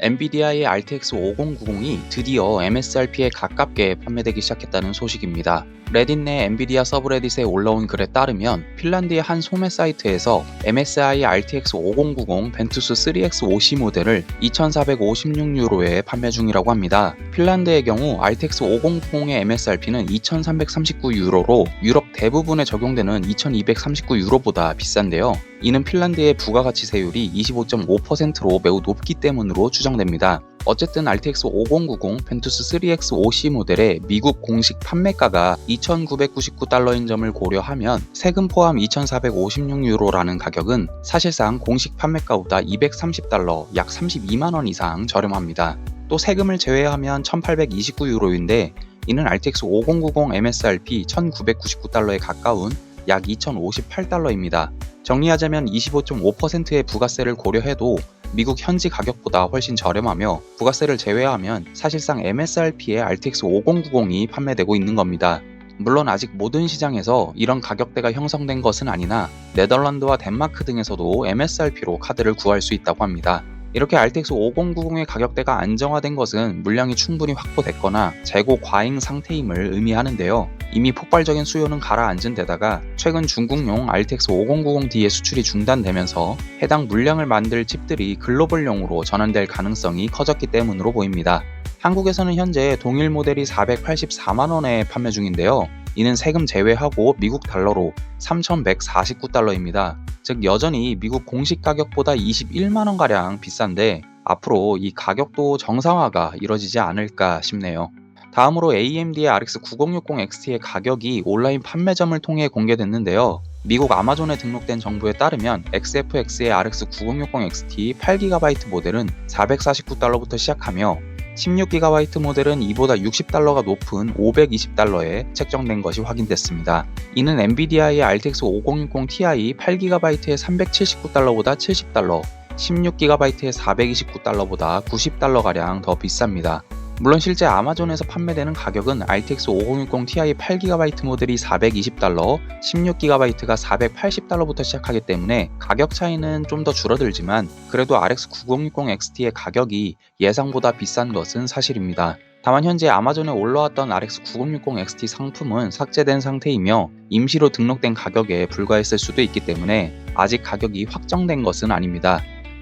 엔비디아의 RTX 5090이 드디어 MSRP에 가깝게 판매되기 시작했다는 소식입니다. 레딧 내 엔비디아 서브레딧에 올라온 글에 따르면 핀란드의 한 소매 사이트에서 MSI RTX 5090 벤투스 3X 50 모델을 2,456유로에 판매 중이라고 합니다. 핀란드의 경우 RTX 5090의 MSRP는 2,339유로로 유럽 대부분에 적용되는 2,239유로보다 비싼데요. 이는 핀란드의 부가가치세율이 25.5%로 매우 높기 때문으로 추정됩니다. 어쨌든 RTX 5090 벤투스 3X 50 모델의 미국 공식 판매가가 2,999달러인 점을 고려하면 세금 포함 2,456유로라는 가격은 사실상 공식 판매가보다 230달러, 약 32만원 이상 저렴합니다. 또 세금을 제외하면 1,829유로인데 이는 RTX 5090 MSRP 1,999달러에 가까운 약 2,058달러입니다. 정리하자면 25.5%의 부가세를 고려해도 미국 현지 가격보다 훨씬 저렴하며 부가세를 제외하면 사실상 MSRP의 RTX 5090이 판매되고 있는 겁니다. 물론 아직 모든 시장에서 이런 가격대가 형성된 것은 아니나 네덜란드와 덴마크 등에서도 MSRP로 카드를 구할 수 있다고 합니다. 이렇게 RTX 5090의 가격대가 안정화된 것은 물량이 충분히 확보됐거나 재고 과잉 상태임을 의미하는데요. 이미 폭발적인 수요는 가라앉은 데다가 최근 중국용 RTX 5090D의 수출이 중단되면서 해당 물량을 만들 칩들이 글로벌용으로 전환될 가능성이 커졌기 때문으로 보입니다. 한국에서는 현재 동일 모델이 484만원에 판매 중인데요. 이는 세금 제외하고 미국 달러로 3,149달러입니다. 즉 여전히 미국 공식 가격보다 21만원가량 비싼데 앞으로 이 가격도 정상화가 이뤄지지 않을까 싶네요. 다음으로 AMD의 RX 9060 XT의 가격이 온라인 판매점을 통해 공개됐는데요. 미국 아마존에 등록된 정보에 따르면 XFX의 RX 9060 XT 8GB 모델은 449달러부터 시작하며 16GB 모델은 이보다 60달러가 높은 520달러에 책정된 것이 확인됐습니다. 이는 엔비디아의 RTX 5060 Ti 8GB의 379달러보다 70달러, 16GB의 429달러보다 90달러가량 더 비쌉니다. 물론 실제 아마존에서 판매되는 가격은 RTX 5060 Ti 8GB 모델이 420달러, 16GB가 480달러부터 시작하기 때문에 가격 차이는 좀 더 줄어들지만 그래도 RX 9060 XT의 가격이 예상보다 비싼 것은 사실입니다. 다만 현재 아마존에 올라왔던 RX 9060 XT 상품은 삭제된 상태이며 임시로 등록된 가격에 불과했을 수도 있기 때문에 아직 가격이 확정된 것은 아닙니다.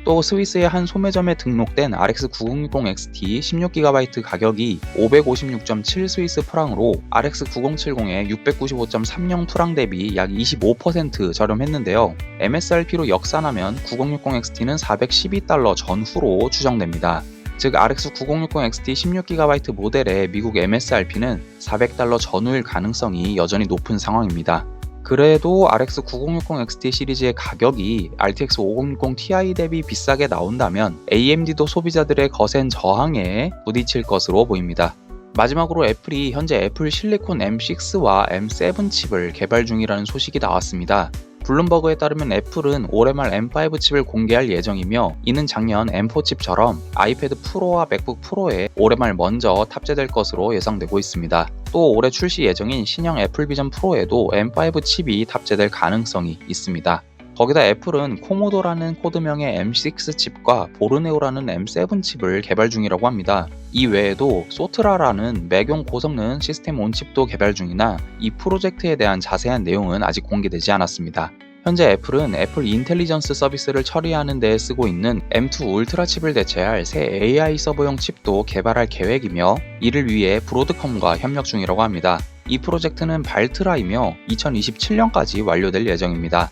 또 스위스의 한 소매점에 등록된 RX 9060 XT 16GB 가격이 556.7 스위스 프랑으로 RX 9070의 695.30 프랑 대비 약 25% 저렴했는데요. MSRP로 역산하면 9060 XT는 412달러 전후로 추정됩니다. 즉 RX 9060 XT 16GB 모델의 미국 MSRP는 400달러 전후일 가능성이 여전히 높은 상황입니다. 그래도 RX 9060 XT 시리즈의 가격이 RTX 5060 Ti 대비 비싸게 나온다면 AMD도 소비자들의 거센 저항에 부딪힐 것으로 보입니다. 마지막으로 애플이 현재 애플 실리콘 M6와 M7 칩을 개발 중이라는 소식이 나왔습니다. 블룸버그에 따르면 애플은 올해 말 M5 칩을 공개할 예정이며 이는 작년 M4 칩처럼 아이패드 프로와 맥북 프로에 올해 말 먼저 탑재될 것으로 예상되고 있습니다. 또 올해 출시 예정인 신형 애플 비전 프로에도 M5 칩이 탑재될 가능성이 있습니다. 거기다 애플은 코모도라는 코드명의 M6 칩과 보르네오라는 M7 칩을 개발 중이라고 합니다. 이 외에도 소트라라는 매경 고성능 시스템 온 칩도 개발 중이나 이 프로젝트에 대한 자세한 내용은 아직 공개되지 않았습니다. 현재 애플은 애플 인텔리전스 서비스를 처리하는 데 쓰고 있는 M2 울트라 칩을 대체할 새 AI 서버용 칩도 개발할 계획이며 이를 위해 브로드컴과 협력 중이라고 합니다. 이 프로젝트는 발트라이며 2027년까지 완료될 예정입니다.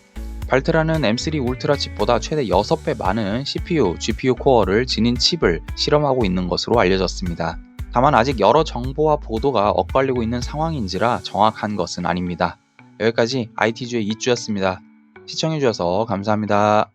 발트라는 M3 울트라 칩보다 최대 6배 많은 CPU, GPU 코어를 지닌 칩을 실험하고 있는 것으로 알려졌습니다. 다만 아직 여러 정보와 보도가 엇갈리고 있는 상황인지라 정확한 것은 아닙니다. 여기까지 IT주의 이주였습니다. 시청해주셔서 감사합니다.